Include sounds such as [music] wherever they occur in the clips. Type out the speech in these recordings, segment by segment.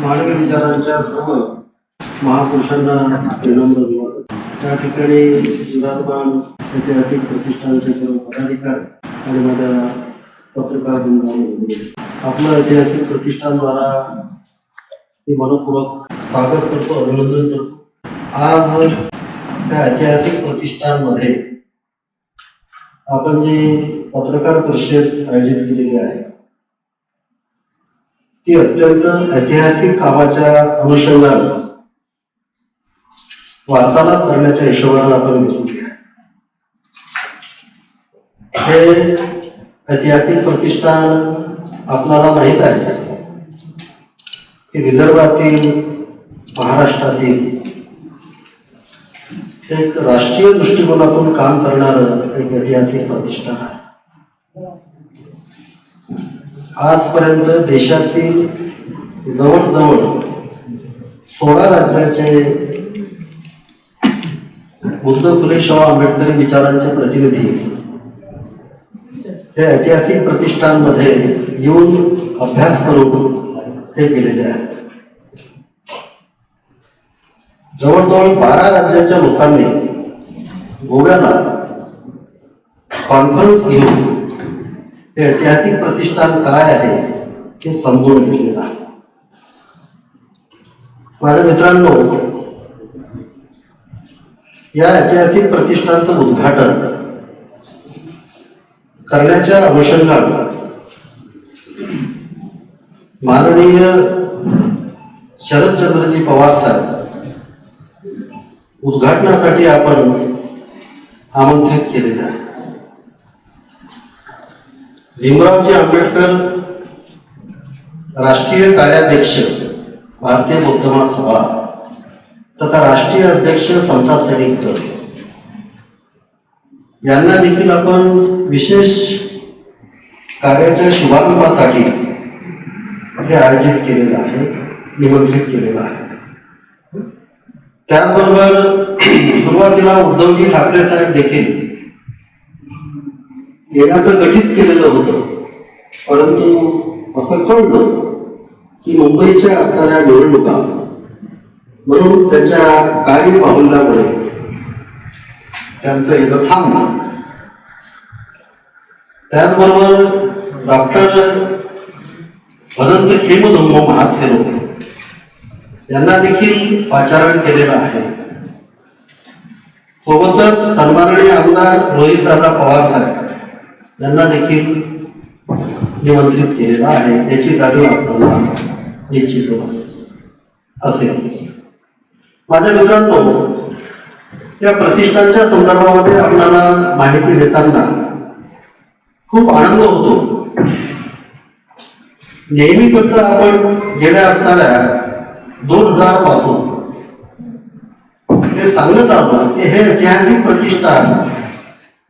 मानवी विचारांच्या सर्व महापुरुषांना विनम्र दिवस त्या ठिकाणी विराजमान ऐतिहासिक प्रतिष्ठानचे सर्व पदाधिकारी आणि माझ्या पत्रकार बंधूंनी आपलं ऐतिहासिक प्रतिष्ठानद्वारा मी मनपूर्वक स्वागत करतो अभिनंदन करतो. आज त्या ऐतिहासिक प्रतिष्ठानमध्ये आपण जी पत्रकार परिषद आयोजित केलेली आहे ती अत्यंत ऐतिहासिक कामाच्या अनुषंगानं वार्तालाप करण्याच्या हिशोबानं आपण घेतलेली आहे. हे ऐतिहासिक प्रतिष्ठान आपणाला माहीत आहे की विदर्भातील महाराष्ट्रातील एक राष्ट्रीय दृष्टिकोनातून काम करणारं एक ऐतिहासिक प्रतिष्ठान आहे. आजपर्यंत देशातील जवळजवळ सोळा राज्याचे बुद्ध फुले शाह आंबेडकरी विचारांचे प्रतिनिधी हे ऐतिहासिक प्रतिष्ठानमध्ये येऊन अभ्यास करून हे गेलेले आहेत. जवळजवळ बारा राज्याच्या लोकांनी गोव्याला कॉन्फरन्स घेऊन हे ऐतिहासिक प्रतिष्ठान काय आहे हे समजून घेतलेलं आहे माझ्या मित्रांनो या ऐतिहासिक प्रतिष्ठानचं उद्घाटन करण्याच्या अनुषंगानं माननीय शरदचंद्रजी पवार साहेब उद्घाटनासाठी आपण आमंत्रित केलेलं आहे. भीमरावजी आंबेडकर राष्ट्रीय कार्याध्यक्ष भारतीय बौद्ध सभा तथा राष्ट्रीय अध्यक्ष समता सैनिक यांना देखील आपण विशेष कार्याच्या शुभारंभासाठी हे आयोजित केलेलं आहे निमंत्रित केलेलं आहे. त्याचबरोबर [clears throat] सुरुवातीला उद्धवजी ठाकरे साहेब देखील येण्याचं गठीत केलेलं होतं. परंतु असं कळलं की मुंबईच्या असणाऱ्या निवडणुका म्हणून त्याच्या कार्यबाहुल्यामुळे त्यांचं येणं थांबलं त्याचबरोबर डॉक्टर अनंत खेमधम्म महाथेरो यांना देखील पाचारण केलेलं आहे. सोबतच सन्माननीय आमदार रोहितदादा पवार साहेब. त्यांना देखील निमंत्रित केलेला आहे. याची जाणीव आपल्याला निश्चित असेल. माझ्या मित्रांनो या प्रतिष्ठानच्या संदर्भामध्ये आपल्याला माहिती देताना खूप आनंद होतो. नेहमी फक्त आपण गेल्या असणाऱ्या दोन हजारपासून हे सांगत आलो की हे ऐतिहासिक प्रतिष्ठान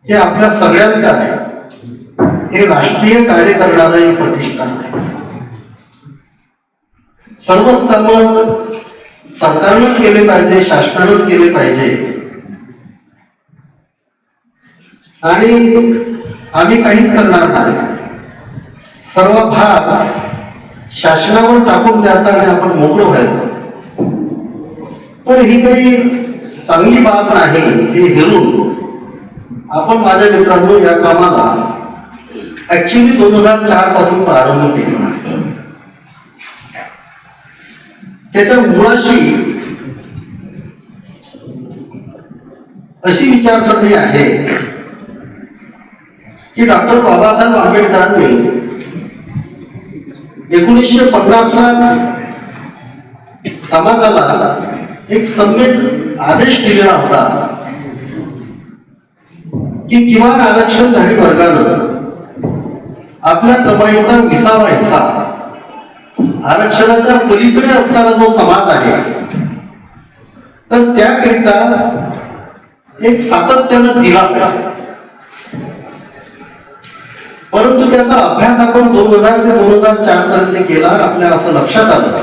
हे आपल्या सगळ्यांचं आहे. हे राष्ट्रीय कार्य करणारा एक प्रतिष्ठान आहे. सर्वच कामं सरकारनंच केले पाहिजे शासनानंच केले पाहिजे. आणि आम्ही काहीच करणार नाही. सर्व भाग शासनावर टाकून द्यायचा आणि आपण मोकळं व्हायचं. तर ही काही चांगली बाब नाही हे हेरून. आपण माझ्या मित्रांनो या कामाला ऍक्च्युली दोन हजार चारपासून प्रारंभ केला. त्याच्या मुळाशी अशी विचारसरणी आहे की डॉक्टर बाबासाहेब आंबेडकरांनी एकोणीसशे पन्नासला समाजाला एक सम्यक आदेश दिलेला होता की किमान आरक्षणधारी वर्गानं आपल्या कमाईचा विसावा हिस्सा. आरक्षणाच्या पलीकडे असणारा जो समाज आहे तर त्याकरिता एक सातत्यानं दिला पाहिजे. परंतु त्याचा अभ्यास आपण दोन हजार ते दोन हजार चार पर्यंत केला आपल्या असं लक्षात आलं.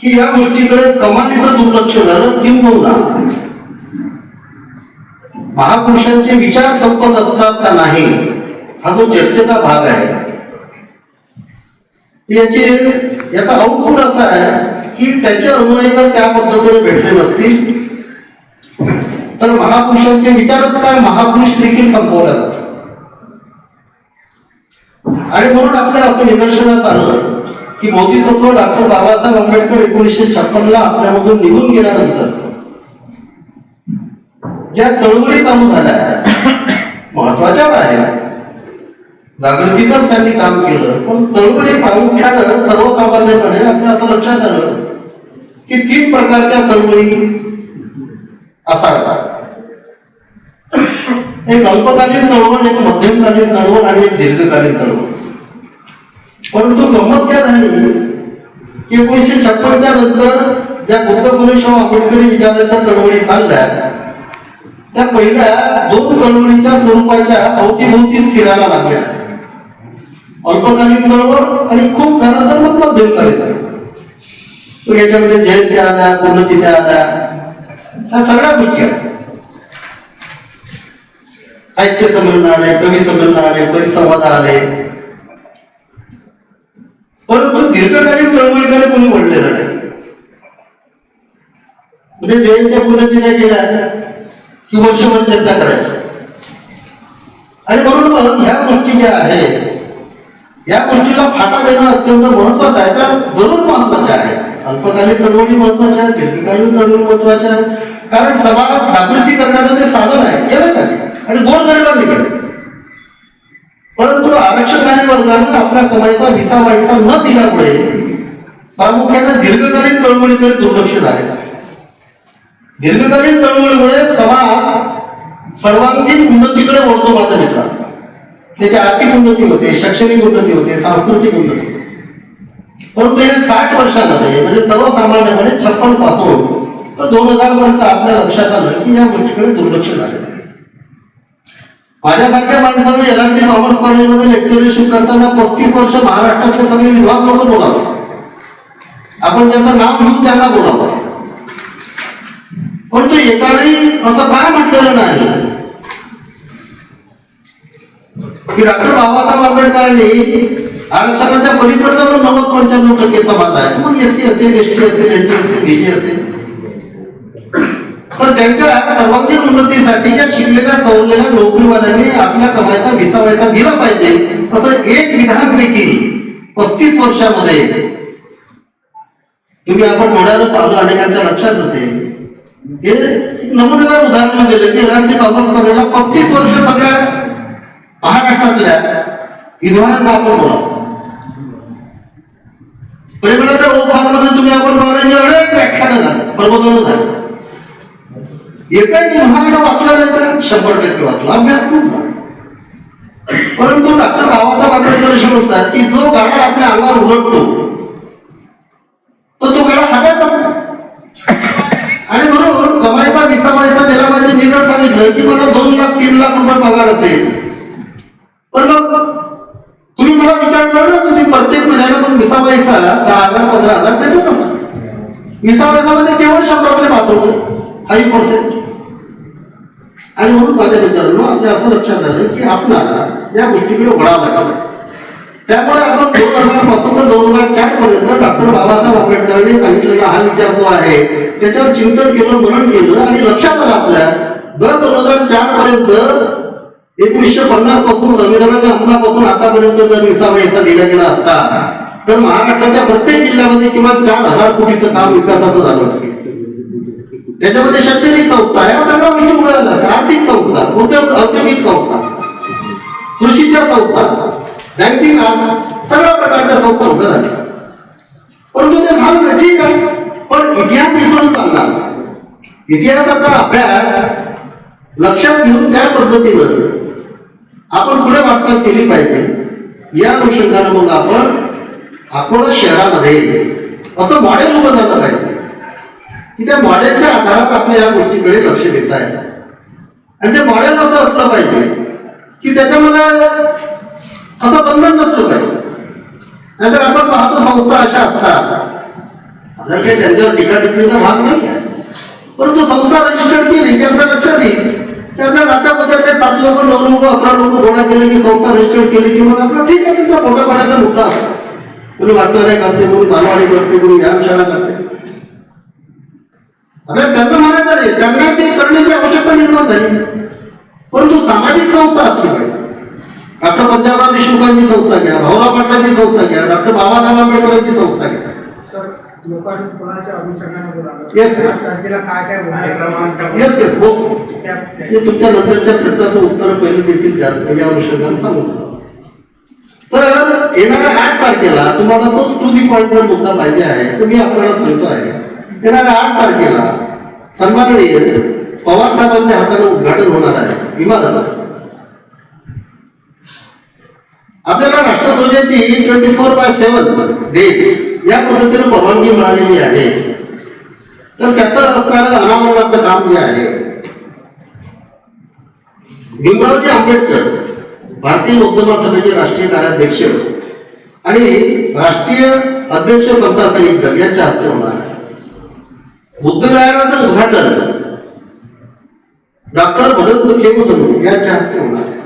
की या गोष्टीकडे कमालीचं दुर्लक्ष झालं किंबहुना महापुरुषांचे विचार संपत असतात का नाही? हा जो चर्चेचा भाग आहे. याचे याचा आउटपुट असा आहे की त्याचे अनुयायी जर त्या पद्धतीने भेटले नसतील तर महापुरुषांचे विचारच काय? महापुरुष देखील संपवल्या जातात आणि म्हणून आपल्या असं निदर्शनात आलं की बोधिसत्व डॉक्टर बाबासाहेब आंबेडकर एकोणीसशे छप्पनला आपल्यामधून निघून गेल्यानंतर ज्या चळवळी चालू झाल्या महत्त्वाच्या आहेत जागृतीतच त्यांनी काम केलं पण चळवळी प्रामुख्यानं सर्वसामान्यपणे आपल्या असं लक्षात आलं की तीन प्रकारच्या चळवळी असाव्यात एक अल्पकालीन चळवळ एक मध्यमकालीन चळवळ आणि एक दीर्घकालीन चळवळ. परंतु गमत काय झाली? एकोणीसशे छप्पनच्या नंतर ज्या गुप्त पुलेशाह आंबेडकरी विचाराच्या चळवळी चालल्या त्या पहिल्या दोन चळवळीच्या स्वरूपाच्या अवतीभोवती फिरायला लागल्या. अल्पकालीन चळवळ आणि खूप झालं तर मग मध्यमकालीन मग याच्यामध्ये जयंत्या आल्या पूर्णतिथ्या आल्या. ह्या सगळ्या गोष्टी आहेत. साहित्य संमेलन आले कवी संमेलन आले परिसंवाद आले. परंतु दीर्घकालीन चळवळीकडे कोणी वळलेलं नाही. म्हणजे जयंत्या पूर्णतिथ्या केल्या. की वर्षभर चर्चा करायची. आणि म्हणून मग ह्या गोष्टी ज्या आहेत या गोष्टीला फाटा देणं अत्यंत महत्वाचं आहे. तर जरूर महत्त्वाच्या आहे. अल्पकालीन चळवळी महत्त्वाच्या आहेत दीर्घकालीन चळवळी महत्त्वाच्या आहेत. कारण समाजात जागृती करण्याचं ते साधन आहे केलं त्यांनी आणि गोरगरिबांनी केलं परंतु आरक्षणकारी वर्गानं आपल्या कमाईचा विसा वायसा न दिल्यामुळे प्रामुख्याने दीर्घकालीन चळवळीकडे दुर्लक्ष झालेलं आहे. दीर्घकालीन चळवळीमुळे समाज सर्वांगीण उन्नतीकडे वळतो माझ्या मित्रा. त्याची आर्थिक उन्नती होते शैक्षणिक उन्नती होते सांस्कृतिक उन्नती होते. परंतु हे साठ वर्षामध्ये म्हणजे सर्वसामान्यपणे छप्पनपासून तर दोन हजार पर्यंत आपल्या लक्षात आलं की या गोष्टीकडे दुर्लक्ष झालेलं आहे. माझ्यासारख्या माणसानं एल आर टी कॉमर्स कॉलेजमध्ये लेक्चरशिप करताना पस्तीस वर्ष महाराष्ट्रातले सगळे विभाग लोक बोलावं. आपण ज्यांचं नाव घेऊन त्यांना बोलावं. पण तो वेळी असं काय म्हटलेलं नाही. की डॉक्टर बाबासाहेब आंबेडकरांनी आरक्षणाच्या पलीकडचा जो नव्वद पंच्याण्णव टक्के समाज आहे. मग एस सी असेल एस टी असेल एन टी असेल बीजी असेल. तर त्यांच्या सर्वांगीण उन्नतीसाठी ज्या शिकलेल्या सवरलेल्या नोकरीवाल्यांनी आपल्या कमाईचा विसावायचा दिला पाहिजे असं एक विधान देखील पस्तीस वर्षामध्ये. तुम्ही आपण म्हणायला पाहिलं अनेकांच्या लक्षात असेल. हे एक नमुनेदार उदाहरण दिलं की एल कॉमर्स कॉलेजला पस्तीस वर्ष सगळ्या महाराष्ट्रातल्या विद्वानांना आपण बोला परिमळाच्या ओफारमध्ये तुम्ही आपण बघायला अनेक व्याख्यानं झाले प्रबोधन झाले. एकाही विभागानं वाचला नाही तर शंभर टक्के वाचला अभ्यास खूप झाला. परंतु डॉक्टर बाबासाहेब आंबेडकर असे म्हणतात की जो गाडा आपल्या अंगावर उलटतो तर तो गाडा हातात असतो आणि म्हणून कमाईचा विसामायचा दिला पाहिजे मी जर सांगितलं की मला दोन लाख तीन लाख रुपये पगार असेल. पण मग तुम्ही मला विचारलं ना तुम्ही प्रत्येक महिन्याला पण विसा पैसा दहा हजार पंधरा हजार देतो कसं विसा पैसामध्ये म्हणजे केवळ शंभरातले पाच रुपये काही पर्सेंट आणि म्हणून माझ्या मित्रांनो आपल्या असं लक्षात आलं की आपल्याला या गोष्टीकडे वळावं लागलं. त्यामुळे आपण दोन हजारपासून तर दोन हजार चार पर्यंत डॉक्टर बाबासाहेब आंबेडकरांनी सांगितलेला हा विचार जो आहे त्याच्यावर चिंतन केलं मनन केलं आणि लक्षात आलं आपल्या जर दोन हजार चार पर्यंत एकोणीसशे पन्नासपासून संविधानाच्या अंमलापासून आतापर्यंत जर विसा पैसा दिला गेला असता तर महाराष्ट्राच्या प्रत्येक जिल्ह्यामध्ये किमान चार हजार कोटीचं काम विकासाचं झालं असतं. त्याच्यामध्ये शैक्षणिक संस्था या सगळ्या गोष्टी उघडल्या आर्थिक संस्था उद्योग औद्योगिक संस्था कृषीच्या संस्था बँकिंग सगळ्या प्रकारच्या संस्था उभ्या झाल्या. परंतु ते झालं ठीक आहे. पण इतिहास विसरून चालणार इतिहासाचा अभ्यास लक्षात घेऊन त्या पद्धतीनं आपण पुढे वाटचाल केली पाहिजे. या अनुषंगानं मग आपण अकोला शहरामध्ये असं मॉडेल उभं झालं पाहिजे. की त्या मॉडेलच्या आधारावर आपल्या या गोष्टीकडे लक्ष देत आहे. आणि ते मॉडेल असं असलं पाहिजे की त्याच्यामध्ये असं बंधन नसलं पाहिजे. नाहीतर आपण पाहतो संस्था अशा असतात. जर काही त्यांच्यावर टीका टिप्पणीचा भाग नाही आहे. परंतु संस्था रजिस्टर्ड केली की आपल्या लक्षात येईल. त्यांना आपल्या नात्याबद्दलचे सात लोक नऊ लोक अकरा लोक गोळा केले की संस्था रजिस्टर केली की मग आपलं ठीक आहे तुमचा फोटो पाण्याचा मुद्दा कोणी वाटणारे करते कोणी बालवाडी करते कोणी व्यायामशाळा करते. आपल्याला त्यांना म्हणायचं नाही. त्यांना ते करण्याची आवश्यकता निर्माण झाली. परंतु सामाजिक संस्था असली पाहिजे. डॉक्टर पंजाबराव देशमुखांची संस्था घ्या भाऊराव पाटलांची संस्था घ्या डॉक्टर बाबासाहेब आंबेडकरांची संस्था घ्या. अनुषंगाने तारखेला काय काय होणार येस येस हो तुमच्या नंतरच्या प्रश्नाचं उत्तर पहिलं देतील या अनुषंगाने सांगून. तर येणाऱ्या आठ तारखेला तुम्हाला तोच टू दी पॉइंट वर मुद्दा पाहिजे आहे तर मी आपल्याला सांगतो आहे. येणाऱ्या आठ तारखेला सन्माननीय पवार साहेबांच्या हाताने उद्घाटन होणार आहे इमारत. आपल्याला राष्ट्रध्वजाची twenty four by seven date या पद्धतीने परवानगी मिळालेली आहे तर त्याचं असणारं अनावरणाचं काम जे आहे भीमरावजी आंबेडकर भारतीय लोकसभा सभेचे राष्ट्रीय कार्याध्यक्ष आणि राष्ट्रीय अध्यक्ष समता सैनिक यांच्या हस्ते होणार आहे. बुद्धगयाचं उद्घाटन डॉक्टर भरत खेमसनू यांच्या हस्ते होणार आहे.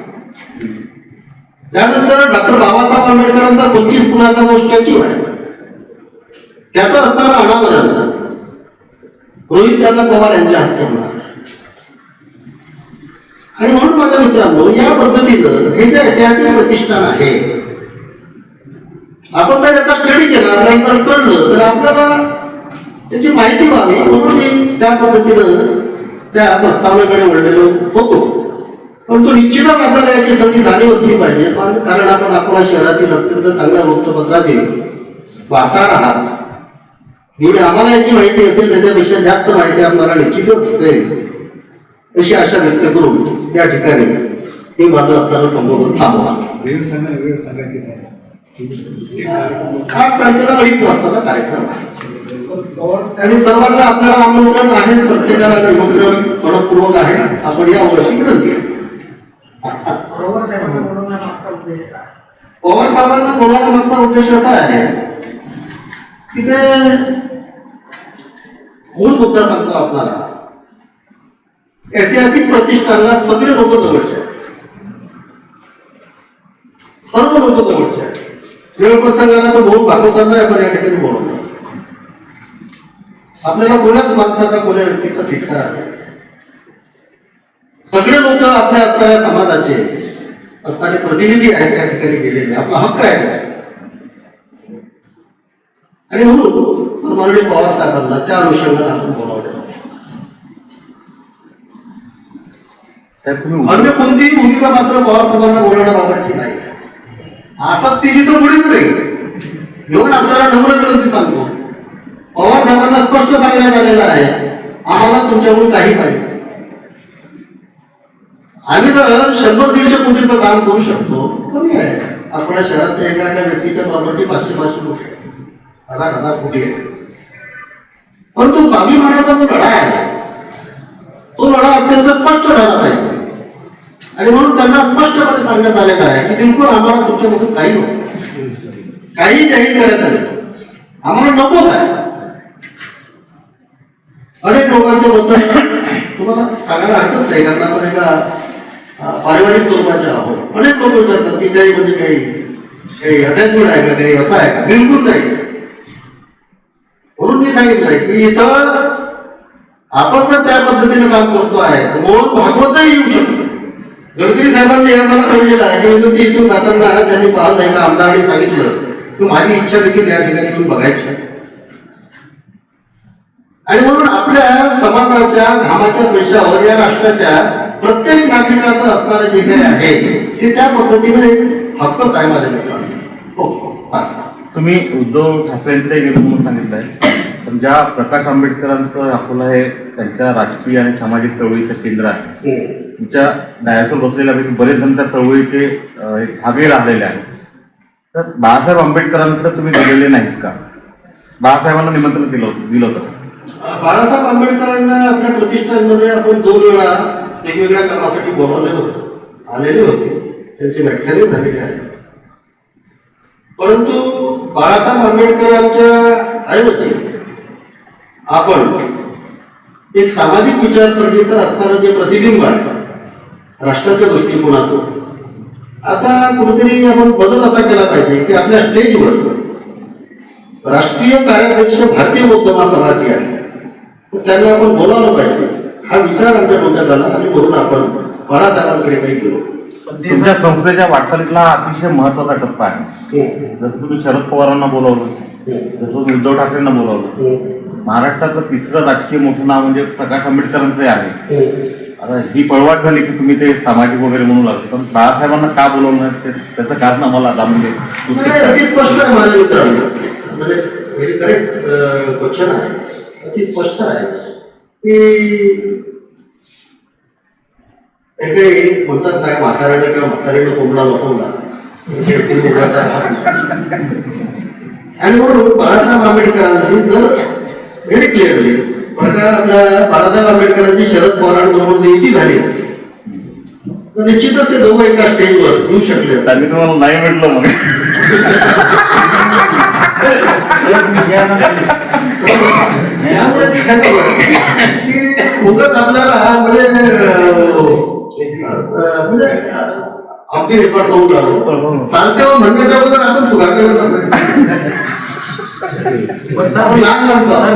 त्यानंतर डॉक्टर बाबासाहेब आंबेडकरांचा पंचवीस पुण्याचा गोष्टीची आहे. त्याचं असणार अनावरण रोहित दादा पवार यांच्या हस्ते होणार आणि म्हणून माझ्या मित्रांनो या पद्धतीनं हे जे ऐतिहासिक प्रतिष्ठान आहे आपण जर याचा स्टडी केला तर कळलं तर आपल्याला त्याची माहिती व्हावी म्हणून मी त्या पद्धतीनं त्या प्रस्तावनेकडे वळलेलो होतो. परंतु निश्चितच आपल्याला याची सगळी जाणीव असली पाहिजे पण कारण आपण आपल्या शहरातील अत्यंत चांगल्या वृत्तपत्राचे वार्ताहर आहात. एवढी आम्हाला याची माहिती असेल त्याच्यापेक्षा जास्त माहिती आपल्याला निश्चितच असेल अशी आशा व्यक्त करून या ठिकाणी मी माझं असताना संबोधन थांबवा. आठ तारखेला अडीच वाजताचा कार्यक्रम? आणि सर्वांना आपल्याला आमंत्रण आहे प्रत्येकाला निमंत्रण मनपूर्वक आहे. आपण या वर्षी विनंती आहे. पवार साहेबांना बोलायला मागचा उद्देश असा आहे की ते मूळ मुद्दा सांगतो आपल्याला. ऐतिहासिक प्रतिष्ठानला सगळे लोक जवळचे आहेत. सर्व लोक जवळचे आहेत. वेळ प्रसंगाला तो भाऊ भागवताना आपण या ठिकाणी बोलतो आपल्याला कोणाच माणसाचा कोण्या व्यक्तीचा फिटकार आहे? सगळे लोक आपल्या असणाऱ्या समाजाचे असणारे प्रतिनिधी आहेत त्या ठिकाणी गेलेले. आपला हक्क आहे. आणि म्हणून सन्माननीय पवार साहेबांना त्या अनुषंगाने आपण बोलावलं अन्य कोणतीही भूमिका मात्र पवार साहेबांना बोलवण्याबाबतची नाही आसक्तीची तर मुळीच नाही घेऊन आपल्याला नम्र विनंती सांगतो पवार साहेबांना स्पष्ट सांगण्यात आलेलं आहे आम्हाला तुमच्याकडून काही पाहिजे आम्ही तर शंभर दीडशे कोटीचं काम करू शकतो कमी आहे आपल्या शहरातल्या एका एका व्यक्तीच्या प्रॉपर्टी पाचशे पाचशे कोटी हजार हजार कोटी आहे परंतु स्वाभिमानाचा जो लढा आहे तो लढा अत्यंत स्पष्ट झाला पाहिजे. आणि म्हणून त्यांना स्पष्टपणे सांगण्यात आलेलं आहे की बिलकुल आम्हाला तुमच्यापासून काही नको. काही जाहीर करत आले आम्हाला नकोच आहे अनेक लोकांचं बद्दल तुम्हाला सांगायला हरकत नाही कारण आपण एका पारिवारिक स्वरूपाचे आहोत. अनेक लोक विचारतात की काही म्हणजे काही काही अटॅचमेंट आहे का काही असं आहे का? बिलकुल नाही. म्हणून मी सांगितलंय की इथं आपण जर त्या पद्धतीने काम करतो आहे. तर मोहन भागवतही येऊ शकतो. गडकरी साहेबांनी हे मला सांगितलं आहे की म्हणजे इथून जाताना त्यांनी पाहत नाही का आमदारांनी सांगितलं की माझी इच्छा देखील या ठिकाणी येऊन बघायची आणि म्हणून आपल्या समाजाच्या घामाच्या पैशावर या राष्ट्राच्या प्रत्येक नागरिकाचं असणारं जे काही आहे ते त्या पद्धतीने हक्कच आहे माझ्या मित्रांनो. हो चालेल. तुम्ही उद्धव ठाकरेंकडे गेलो म्हणून सांगितलंय. पण ज्या प्रकाश आंबेडकरांचं अकोला हे त्यांच्या राजकीय आणि सामाजिक चळवळीचं केंद्र आहे हम्म. तुमच्या डायसवर बसलेल्यापैकी बरेच जण त्या चळवळीचे भागे राहिलेले आहेत. तर बाळासाहेब आंबेडकरांकडे तुम्ही गेलेले नाहीत का? बाळासाहेबांना निमंत्रण केलं होतं दिलं होतं बाळासाहेब आंबेडकरांना आपल्या प्रतिष्ठानमध्ये आपण दोन वेळा वेगवेगळ्या कामासाठी बोलावलेलं होतं आलेले होते त्यांची व्याख्याने झालेली आहे परंतु बाळासाहेब आंबेडकरांच्या ऐवजी आपण एक सामाजिक विचारसरणीचं असणारं जे प्रतिबिंब आहे राष्ट्राच्या दृष्टिकोनातून आता कुठेतरी आपण बदल असा केला पाहिजे की आपल्या स्टेजवर राष्ट्रीय कार्याध्यक्ष भारतीय बौद्ध महासभाची आहे तर त्यांना आपण बोलावलं पाहिजे. हा विचार आमच्या डोक्यात आला आणि म्हणून आपण बाळासाहेबांकडे काही गेलो तुमच्या संस्थेच्या वाटचालीतला हा अतिशय महत्त्वाचा टप्पा आहे. जसं तुम्ही शरद पवारांना बोलावलं जसं तुम्ही उद्धव ठाकरेंना बोलावलं. महाराष्ट्राचं तिसरं राजकीय मोठं नाव म्हणजे प्रकाश आंबेडकरांचं आहे. आता ही पळवाट झाली की तुम्ही ते सामाजिक वगैरे म्हणू लागले. पण बाळासाहेबांना का बोलवलं नाही? ते त्याचं कारण आम्हाला जाणून घे नाही, अति स्पष्ट आहे माझ्या मित्रांनो. म्हणजे व्हेरी करेक्ट क्वेश्चन आहे. अति स्पष्ट आहे. की हे काही म्हणतात नाही म्हाताऱ्याने किंवा म्हातारीने कोंबडा लपवला. आणि म्हणून बाळासाहेब आंबेडकरांनी जर व्हेरी क्लिअरली आपल्या बाळासाहेब आंबेडकरांची शरद पवारांबरोबर युती झाली असती, तर निश्चितच ते दोघं एका स्टेजवर येऊ शकले. त्यांनी तुम्हाला नाही भेटलं मग त्यामुळे काय झालं की उगाच आपल्याला म्हणजे म्हणजे अगदी रेकॉर्ड करून जातो. चालते म्हणण्याच्या अगोदर आपण सुधार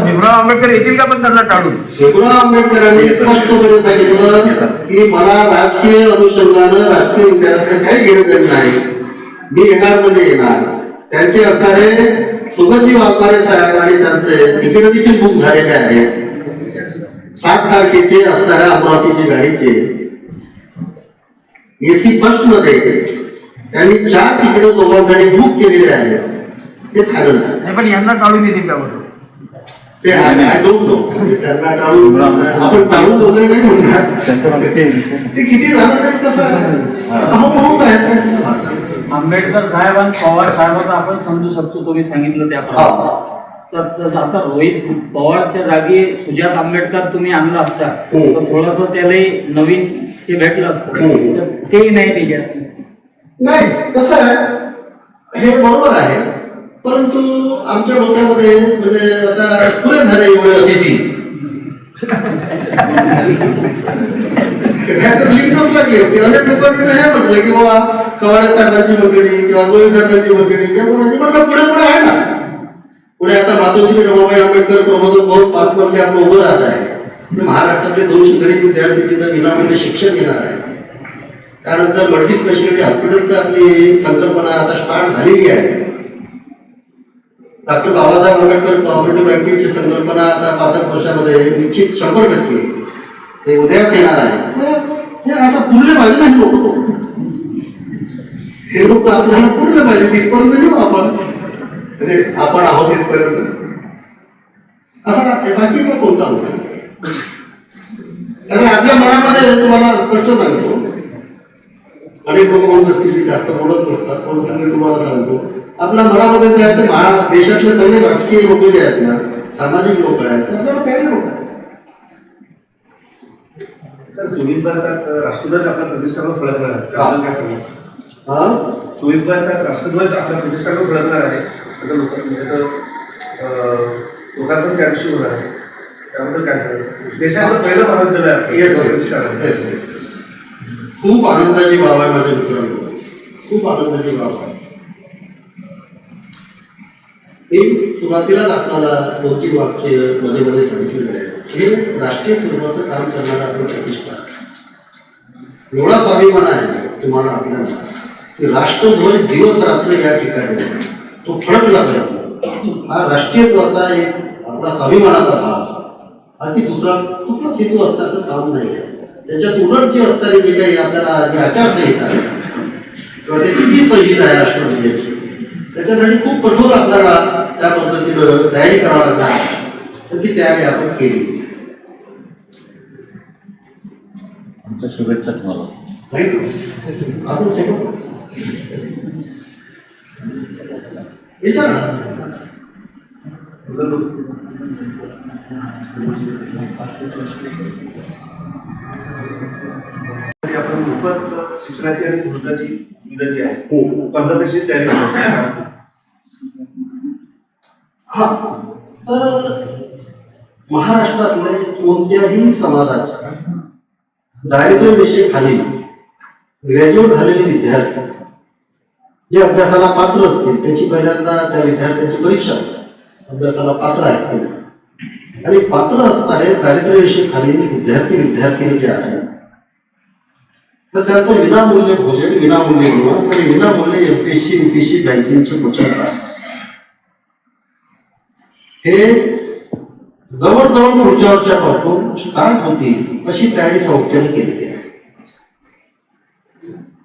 भीमराव आंबेडकर येतील का पण त्यांना टाळून? भीमराव आंबेडकरांनी स्पष्टपणे सांगितलं की मला राजकीय अनुषंगानं राजकीय विचाराचं काही घेणं नाही. मी येणार मध्ये येणार. त्यांचे असणारे सुगतजी वाघमारे साहेब आणि त्यांचे तिकीट देखील बुक झालेले आहेत. सात तारखेचे असणाऱ्या अमरावतीचे गाडीचे. एसी फर्स्टमध्ये त्यांनी चार तिकीट दोघांसाठी बुक केलेले आहेत. ते फायनल झाले. नाही पण यांना टाळून येतील का बरोबर ते आय डोंट नो त्यांना टाळून आपण टाळून वगैरे नाही म्हणणार. ते किती झालं कसं आहे. आंबेडकर साहेब आणि पवार साहेबांना आपण समजू शकतो तुम्ही सांगितलं त्याप्रमाणे हा. तर आता रोहित पवारच्या जागी सुजात आंबेडकर तुम्ही आणला असता. हो. तर थोडस त्याला नवीन ते भेटलं असतं. हो. तर तेही नाही त्याच्यात. नाही कसं आहे हे बरोबर आहे परंतु आमच्या डोक्यामध्ये म्हणजे आता पुरे झाले एवढे अतिथी. लिंकच लागली. होती अनेक लोकांनी हे म्हटलं की बाबा कवाडे साहेबांची मंडळी किंवा गोळी साहेबांची मंडळी किंवा कोणाची म्हटलं पुढे पुढे आहे ना. पुढे आता मातोश्री रमाबाई आंबेडकर प्रबोधन भवन पाच मधले आपलं उभं राहत आहे ते महाराष्ट्रातले दोनशे गरीब विद्यार्थी तिथं विनामूल्य शिक्षण घेणार आहे. त्यानंतर मल्टी स्पेशालिटी हॉस्पिटलची आपली संकल्पना आता स्टार्ट झालेली आहे. डॉक्टर बाबासाहेब आंबेडकर कॉपरेटिव्ह बँकेची संकल्पना आता पाच एक वर्षामध्ये निश्चित शंभर टक्के ते उद्याच येणार आहे. हे- हे आता पुरले पाहिजे नाही लोक. हे लोक आपल्याला पुरले पाहिजे तिथपर्यंत घेऊ आपण. म्हणजे आपण आहोत इथपर्यंत. असा हे बाकी कोणता होता सगळं आपल्या मनामध्ये तुम्हाला स्पष्ट सांगतो. अनेक लोक म्हणतात की जास्त बोलत नसतात पण मी तुम्हाला सांगतो आपल्या मनामध्ये जे आहे ते महा देशातले सगळे राजकीय लोक जे आहेत ना सामाजिक लोक आहेत ते आपल्याला काही लोक आहेत. सर चोवीस बाय सात राष्ट्रध्वज आपल्या प्रतिष्ठावर फळकणार आहे. त्याबद्दल काय सांगा हा? चोवीस बाय सात राष्ट्रध्वज आपल्या प्रतिष्ठावर फळकणार आहे. त्याचं त्याचं अं, लोकार्पण त्या दिवशी होणार आहे. त्याबद्दल काय सांगायचं? देशाचं पहिलं महाविद्यालय आहे खूप आनंदाची बाब आहे माझ्या मित्रांनो. खूप आनंदाची बाब आहे. मी आपल्याला दोन तीन वाक्यमध्ये मध्ये सांगितलेलं आहे. हे राष्ट्रीय स्वरूपाचं काम करणारं आपलं प्रतिष्ठा एवढा स्वाभिमान आहे तुम्हाला आपल्याला की राष्ट्रध्वज दिवस रात्र या ठिकाणी तो फडकला पाहिजे हा राष्ट्रीयत्वाचा एक आपला स्वाभिमानाचा भाग. बाकी दुसरा कुठला हेतू असण्याचं काम नाही आहे. त्याच्यात उलट जे असणारे जे काही आपल्याला जी आचारसंहिता आहे किंवा त्याची जी संहिता आहे राष्ट्रध्वजाची त्याच्यासाठी खूप कठोर आपल्याला त्या पद्धतीनं तयारी करावी लागणार. तर ती तयारी आपण केली. आमच्या शुभेच्छा तुम्हाला. थँक्यू आपण विचार ना आणि आपण मोफत शिक्षणाची आणि धोरणाची इंग्रजी आहे हो. स्पर्धा परीक्षेची तयारी हा तर महाराष्ट्रातले कोणत्याही समाजाच्या दारिद्र्य रेषेखाली ग्रॅज्युएट झालेले विद्यार्थी जे अभ्यासाला पात्र असतील त्याची पहिल्यांदा त्या विद्यार्थ्यांची परीक्षा अभ्यासाला पात्र आहेत की नाही आणि पात्र असणारे दारिद्र्यरेषे खालील विद्यार्थी विद्यार्थिनी जे आहेत तर त्यांचं विनामूल्य भोजन विनामूल्य निवास आणि विनामूल्य एमपीएससी युपीएससी बँकिंगचे कोचिंग क्लास हे जवळजवळ पुढच्या पासून स्टार्ट होतील अशी तयारी संस्थेने केलेली आहे.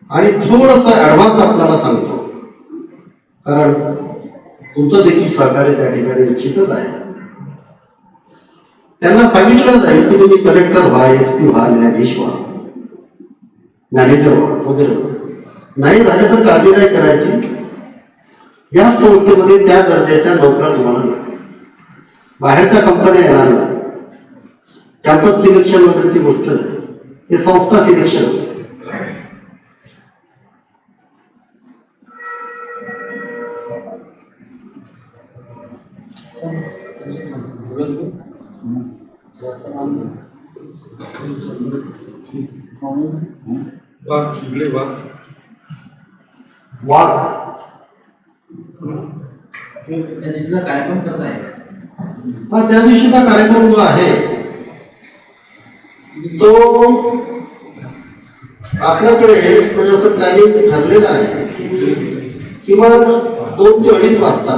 आणि थोडस ऍडव्हान्स आपल्याला सांगतो. कारण तुमचं देखील सहकार्य त्या ठिकाणी निश्चितच आहे. त्यांना सांगितलं जाईल की तुम्ही कलेक्टर व्हा एस पी व्हा न्यायाधीश व्हा. मॅनेजर व्हा वगैरे. नाही झालं तर काळजी नाही करायची. या संस्थेमध्ये त्या दर्जाच्या नोकऱ्या तुम्हाला मिळतील. बाहेरच्या कंपन्या येणार नाही. कॅम्पस सिलेक्शन वगैरेची गोष्ट नाही. ते संस्था सिलेक्शन इकडे वाघ त्या दिवशीचा कार्यक्रम कसा आहे हा त्या दिवशीचा कार्यक्रम जो आहे तो आपल्याकडे म्हणजे असं प्लॅनिंग ठरलेलं आहे की किमान दोन ते अडीच वाजता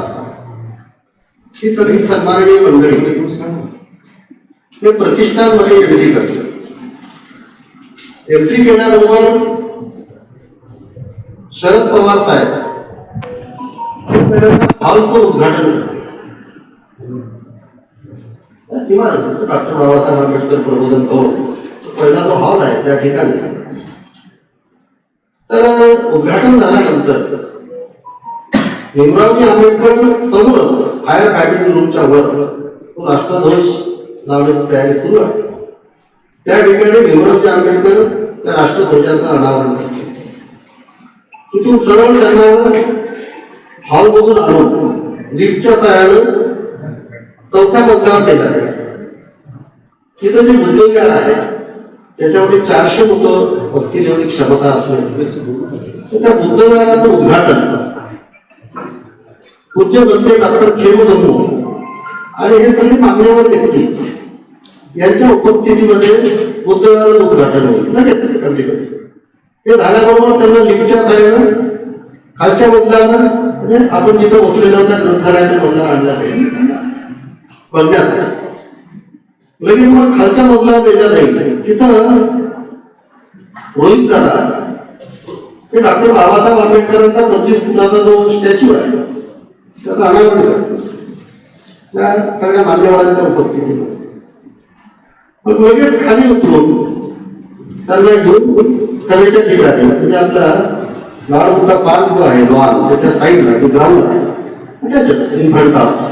ही सगळी सन्माननीय मंडळी हे प्रतिष्ठानमध्ये एंट्री करतात एंट्री केल्याबरोबर शरद पवार साहेब हॉलचं उद्घाटन करते इमारत डॉक्टर बाबासाहेब आंबेडकर, प्रबोधन भवन. तो पहिला जो हॉल आहे, त्या ठिकाणी. तर, उद्घाटन झाल्यानंतर, भीमरावजी आंबेडकर समोरच फायर फायटिंग रूमच्या वर तो राष्ट्रध्वज लावण्याची तयारी सुरू आहे. त्या ठिकाणी भीमरावजी आंबेडकर त्या राष्ट्रध्वजाचं अनावरण करते तिथून सरळ त्यांना हाव बघून आलो. लिफ्टच्या सहाय्यानं चौथ्या मजल्यावर केला तिथं जे बुद्धविहार आहे त्याच्यामध्ये चारशे मुलं भक्ती एवढी क्षमता असणे. त्या बुद्धविहाराचं उद्घाटन पूज्य मंत्री डॉक्टर खेमू आणि हे सगळे मान्यवर व्यक्ती यांच्या उपस्थितीमध्ये बुद्धविहाराचं उद्घाटन होईल. लगेच कंटिन्यू ते झाल्याबरोबर त्यांना लिफ्टच्या सहाय्यानं खालच्या मजल्यावर म्हणजे आपण जिथं बसलेल्या त्या ग्रंथालयाच्या मजल्यावर आणला पाहिजे बघण्यासाठी लगेच मग खालच्या मजल्यावर नेण्यात जाईल तिथं रोहित दादा ते डॉक्टर बाबासाहेब आंबेडकरांचा पंचवीस फुटाचा जो स्टॅच्यू आहे त्याचा अनावरण करतो त्या सगळ्या मान्यवरांच्या उपस्थितीमध्ये. मग लगेच खाली उतरून त्यांना घेऊन सभेच्या ठिकाणी म्हणजे आपला लाडमुद्दा पार्क जो आहे लॉन त्याच्या साईडला जो ग्राउंड आहे त्याच्यात इन फ्रंट ऑफ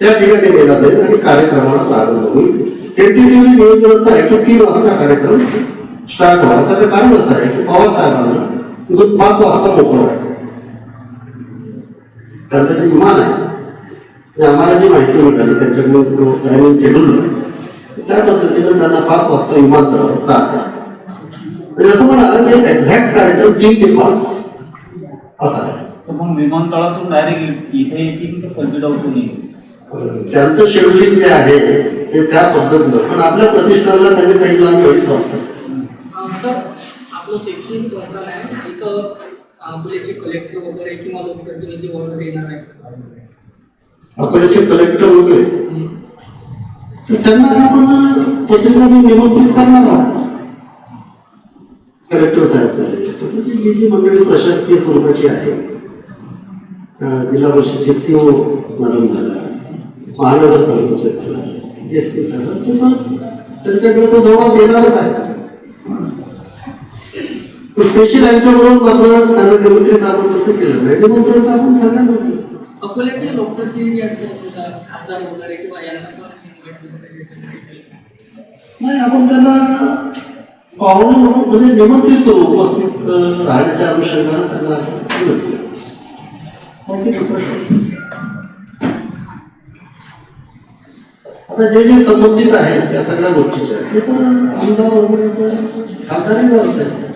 त्या ठिकाणी गेला जाईल आणि कार्यक्रमाला प्रारंभ होईल. टेंटेटिव्हली नियोजन असं आहे की तीन वाजता कार्यक्रम स्टार्ट व्हावा त्याचं कारण असं आहे की पवार साहेबांना तिथून पाच वाजता मोकळं व्हायचं. त्यांचं जे विमान आहे आम्हाला जी माहिती मिळाली त्यांच्याकडून टायमिंग शेड्यूल आहे. त्या पद्धतीनं त्यांना पाच वाजता विमानतळावर म्हणजे असं म्हणा की एक्झॅक्ट कार्यक्रम तीन ते पाच. असा आहे. मग विमानतळातून डायरेक्ट इथे येतील सर्किट येईल त्यांचं शेड्युलिंग जे आहे ते त्या पद्धतीनं. पण आपल्या प्रतिष्ठानला त्यांनी सांगितलं आम्ही अडीच वाजता सर आपलं शैक्षणिक संस्था आहे. इथं अकोल्याचे कलेक्टर वगैरे किंवा लोकप्रतिनिधी वगैरे येणार आहेत. अकोल्याचे कलेक्टर वगैरे? त्यांना आपण पत्रिकातून निमंत्रित करणार आहोत. कलेक्टर साहेब जी जी मंडळी प्रशासकीय स्वरूपाची आहे जिल्हा परिषदचे सीओ मॅडम झाला महानगरपालिकेचे झाला एस पी किंवा त्यांच्याकडे तो जवळ येणारच आहे. स्पेशल यांच्याबरोबर मात्र त्यांना निमंत्रित आपण कसं केलं नाही. निमंत्रित आपण सगळ्यांना लोकप्रतिनिधी असतील समजा खासदार वगैरे किंवा यांना पण invite वगैरे करायचं. नाही आपण त्यांना पाहुणे म्हणून म्हणजे निमंत्रित करू उपस्थित राहण्याच्या अनुषंगाने त्यांना आता जे जे संबंधित आहेत त्या सगळ्या गोष्टीच्या ते तर आमदार वगैरे तर